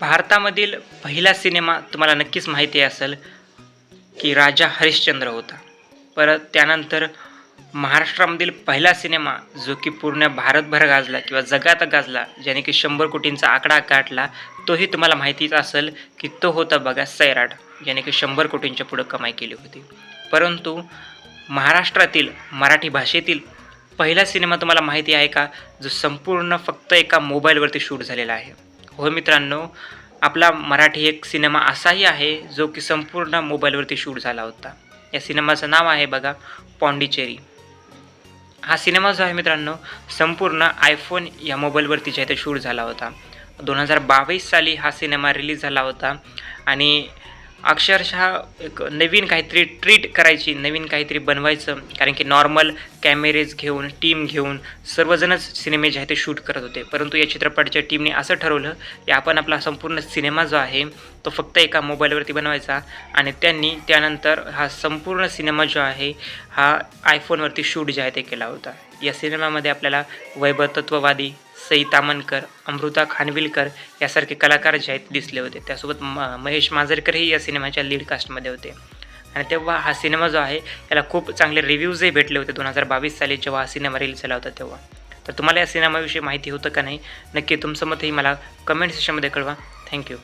भारतामधील पहिला सिनेमा तुम्हाला नक्कीच माहिती असेल की राजा हरिश्चंद्र होता. परत त्यानंतर महाराष्ट्रामधील पहिला सिनेमा जो की पूर्ण भारतभर गाजला किंवा जगात गाजला ज्याने की शंभर कोटींचा आकडा गाठला तोही तुम्हाला माहितीच असेल की तो होता बघा सैराट ज्याने की शंभर कोटींच्या पुढं कमाई केली होती. परंतु महाराष्ट्रातील मराठी भाषेतील पहिला सिनेमा तुम्हाला माहिती आहे का? जो संपूर्ण फक्त एका मोबाईलवरती शूट झालेला आहे. हो मित्रांनो आपला मराठी एक सिनेमा असाही आहे जो की संपूर्ण मोबाईलवरती शूट झाला होता. या सिनेमाचं नाव आहे बघा पॉंडिचेरी. हा सिनेमा जो आहे मित्रांनो संपूर्ण आयफोन या मोबाईलवरती जे आहे ते शूट झाला होता. दोन हजार बावीस साली हा सिनेमा रिलीज झाला होता आणि अक्षरशः एक नवीन काहीतरी ट्रीट करायची नवीन काहीतरी बनवायचं. कारण की नॉर्मल कॅमेरेज घेऊन टीम घेऊन सर्वजणच सिनेमे जे आहे ते शूट करत होते. परंतु या चित्रपटाच्या टीमने असं ठरवलं की आपण आपला संपूर्ण सिनेमा जो आहे तो फक्त एका मोबाईलवरती बनवायचा आणि त्यांनी त्यानंतर हा संपूर्ण सिनेमा जो आहे हा आयफोनवरती शूट जे आहे ते केला होता. या सिनेमामध्ये आपल्याला वैभवतत्ववादी सई तामनकर अमृता खानविलकर यासारखे कलाकार जे आहेत दिसले होते. त्यासोबत म महेश मांजरकरही या सिनेमाच्या लीड कास्टमध्ये होते. आणि तेव्हा हा सिनेमा जो आहे याला खूप चांगले रिव्ह्यूजही भेटले होते दोन हजार बावीस साली जेव्हा हा सिनेमा रिलीज झाला होता तेव्हा. तर तुम्हाला या सिनेमाविषयी माहिती होतं का नाही नक्की तुमचं मतही मला कमेंट सेक्शनमध्ये कळवा. थँक्यू